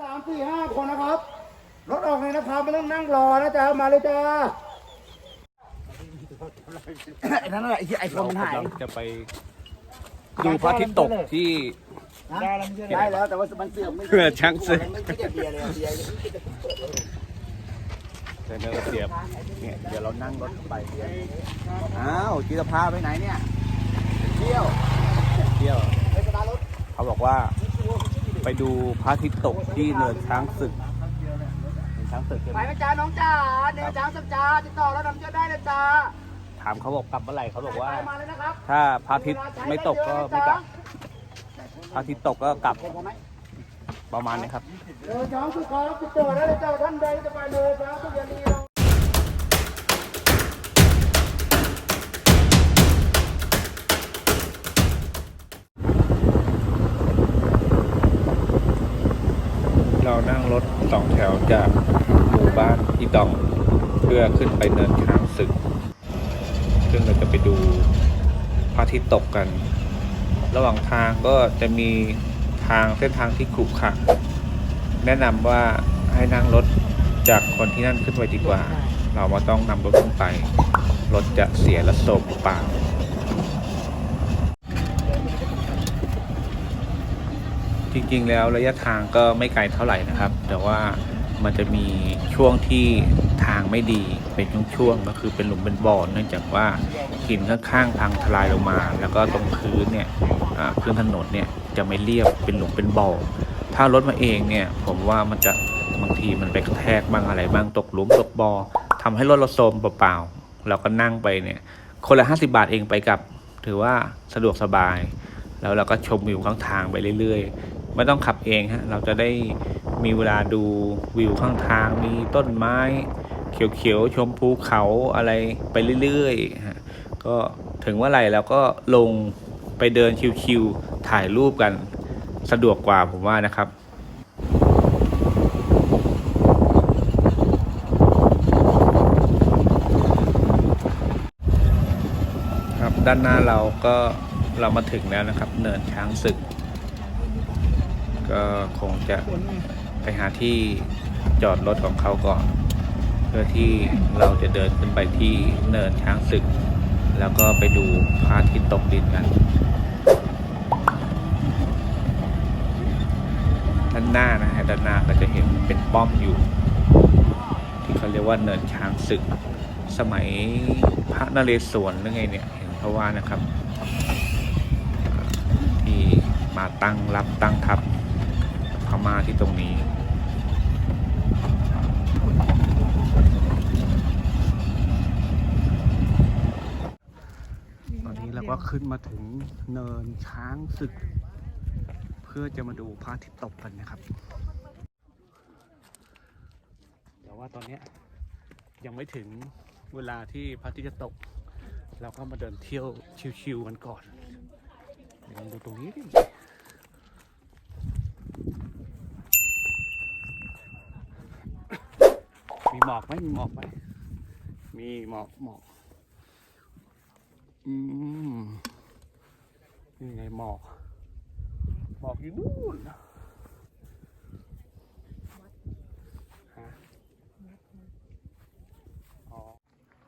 สามสี่ห้าคนนะครับ รถออกเลยนะครับไม่ต้องนั่งรอนะจ๊ะมาเลยจ้าไอ้นั่นแหละไอ้ที่ไอโฟนมันหายเราจะไปดูพระอาทิตย์ตกที่ ได้แล้วได้แล้วแต่ว่ามันเสื่อมไม่เพื่อช้างศึกไม่ไม่เก็บเบียร์เลยเบียร์แต่เนื้อเสียบเนี่ยเดี๋ยวเรานั่งรถไปอ้าวจีตภาไปไหนเนี่ยเที่ยวเที่ยว ไปสตาร์ทรถเขาบอกว่า ไปดูพระอาทิตย์ตกที่เนินช้างศึกเนินช้างศึกใช่ไหไปมไหมจ้าน้องจ้าเดี๋ยวจ้าสักจ้าติดต่อแล้วนำเชื่อได้เลยจ้าถามเขาบอกกลับเมื่อไหร่เขาบอกว่า ไปมาเลยนะครับถ้าพระอาทิตย์ไม่ตกก็ไม่กลับพระอาทิตย์ตกก็กลับเห็นไหมประมาณนี้ครับ เดินช้างสุดคอติดต่อได้เลยจ้าท่านใดจะไปเลยจ้าทุกอย่างดีเรา นั่งรถสองแถวจากหมู่บ้านอีตอง เพื่อขึ้นไปเนินช้างศึก ซึ่งเราจะไปดูพระอาทิตย์ตกกัน ระหว่างทางก็จะมีทางเส้นทางที่ขรุขระแนะนำว่าให้นั่งรถจากคนที่นั่นขึ้นไปดีกว่า เราไม่ต้องนำรถขึ้นไป รถจะเสียและโศกเปล่า จริงๆ แล้วระยะทางก็ไม่ไกลเท่าไหร่นะครับ แต่ว่ามันจะมีช่วงที่ทางไม่ดีเป็นช่วงๆก็คือเป็นหลุมเป็นบ่อเนื่องจากว่าหินข้างๆพังทลายลงมา แล้วก็ตรงพื้นเนี่ยพื้นถนนเนี่ยจะไม่เรียบเป็นหลุมเป็นบ่อถ้ารถมาเองเนี่ยผมว่ามันจะบางทีมันไปกระแทกบ้างอะไรบ้างตกหลุมตกบ่อทำให้รถเราโทรมเปล่าๆเราก็นั่งไปเนี่ยคนละ 50 บาทเองไปกับถือว่าสะดวกสบาย แล้วเราก็ชมวิวข้างทางไปเรื่อย ไม่ต้องขับเองฮะเราจะได้มีเวลาดูวิวข้างทาง มีต้นไม้ เขียวๆชมภูเขาอะไรไปเรื่อยๆฮะก็ถึงว่าไหร่แล้วก็ลงไปเดินชิวๆถ่ายรูปกันสะดวกกว่าผมว่านะครับครับด้านหน้าเราก็เรามาถึงแล้วนะครับ เนินช้างศึก ก็คงจะไปหาที่จอดรถของเขาก่อน เพื่อที่เราจะเดินขึ้นไปที่เนินช้างศึก แล้วก็ไปดูพระอาทิตย์ตกดินกันด้านหน้านะฮะด้านหน้าก็จะเห็นเป็นป้อมอยู่ ที่เขาเรียกว่าเนินช้างศึก สมัยพระนเรศวรหรือไงเนี่ยเห็นเขาว่านะครับ ที่มาตั้งรับตั้งทัพ พม่าที่ตรงนี้ ตอนนี้เราก็ขึ้นมาถึงเนินช้างศึก เพื่อจะมาดูพระอาทิตย์ตกกันนะครับ แต่ว่าตอนนี้ยังไม่ถึงเวลาที่พระอาทิตย์จะตก เราก็มาเดินเที่ยวชิวๆกันก่อนลองดูตรงนี้ดิ หมอกไหมมีหมอกไหมมีหมอกหมอกอืมนี่ไงหมอกหมอกอยู่นู่น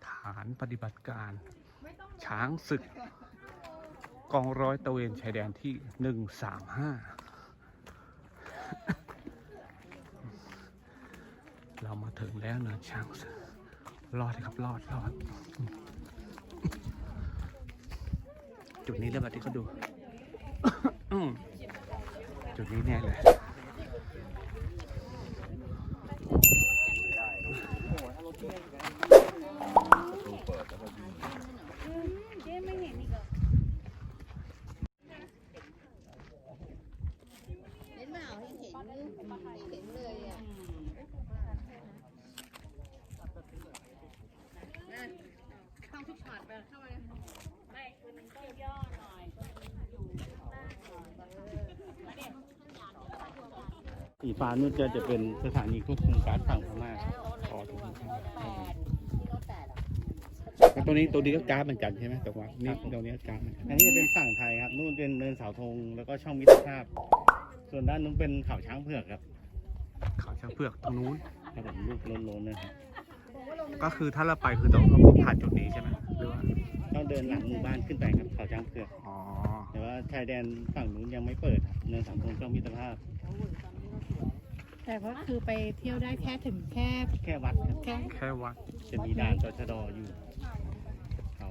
ฐานปฏิบัติการ ช้างศึก กองร้อยตะเวนชายแดนที่หนึ่งสามห้า เรามาถึงแล้วเนินช้างศึกรอดครับรอดรอดจุดนี้เลยแบบที่เขาดูจุดนี้แน่เลย เห็นเปล่าเห็นเห็นเห็นเลยอะ เข้าทุกช็อตไปเข้าไปสีฟ้านู่นจะจะเป็นสถานีควบคุมการฝั่งพม่าขอถูกแล้วตัวนี้ตัวนี้ก็การเหมือนกันใช่ไหมแต่ว่านี่ตัวนี้การเหมือนกันอันนี้จะเป็นฝั่งไทยครับนู่นเป็นเนินเสาธงแล้วก็ช่องมิตรภาพ ส่วนด้านนู้นเป็นเขาช้างเผือกครับเขาช้างเผือกตรงนู้นครับผมลูกล้นๆนะครับก็คือถ้าเราไปคือต้องต้องผ่านจุดนี้ใช่ไหม รือว่าต้องเดินหลังหมู่บ้านขึ้นไปครับเขาช้างเผือกอ๋อแต่ว่าชายแดนฝั่งนู้นยังไม่เปิดครับเนินสามพงก็มิตรภาพ แต่ก็คือไปเที่ยวได้แค่ถึงแค่แค่วัดครับแค่แค่วัดจะมีด่านตชดอยู่เขา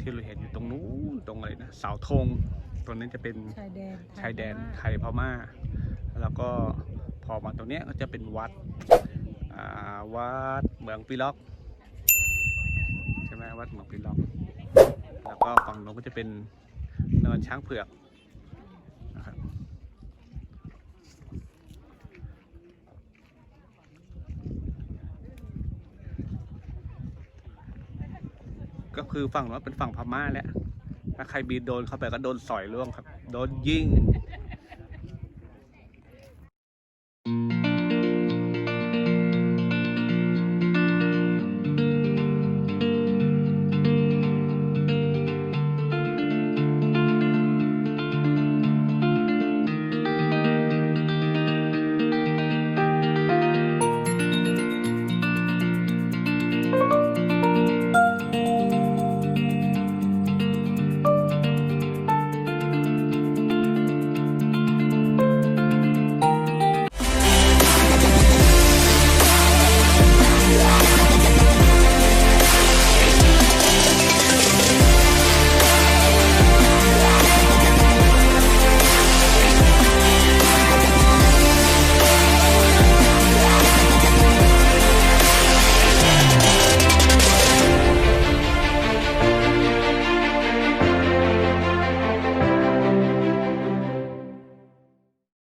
ที่เราเห็นอยู่ตรงนู้นตรงอะไรนะเสาธงตรงนั้นจะเป็นชายแดนชายแดนไทยพม่า แล้วก็พอมาตรงเนี้ยก็จะเป็นวัดอ่าวัดเหมืองปีล็อกใช่ไหม วัดหมองปีลอกแล้วก็ฝั่งโน้นก็จะเป็นเนินช้างเผือกนะครับก็คือฝั่งโน้นเป็นฝั่งพม่าแหละถ้าใครบีโดนเข้าไปก็โดนสอยร่วงครับ โดนยิง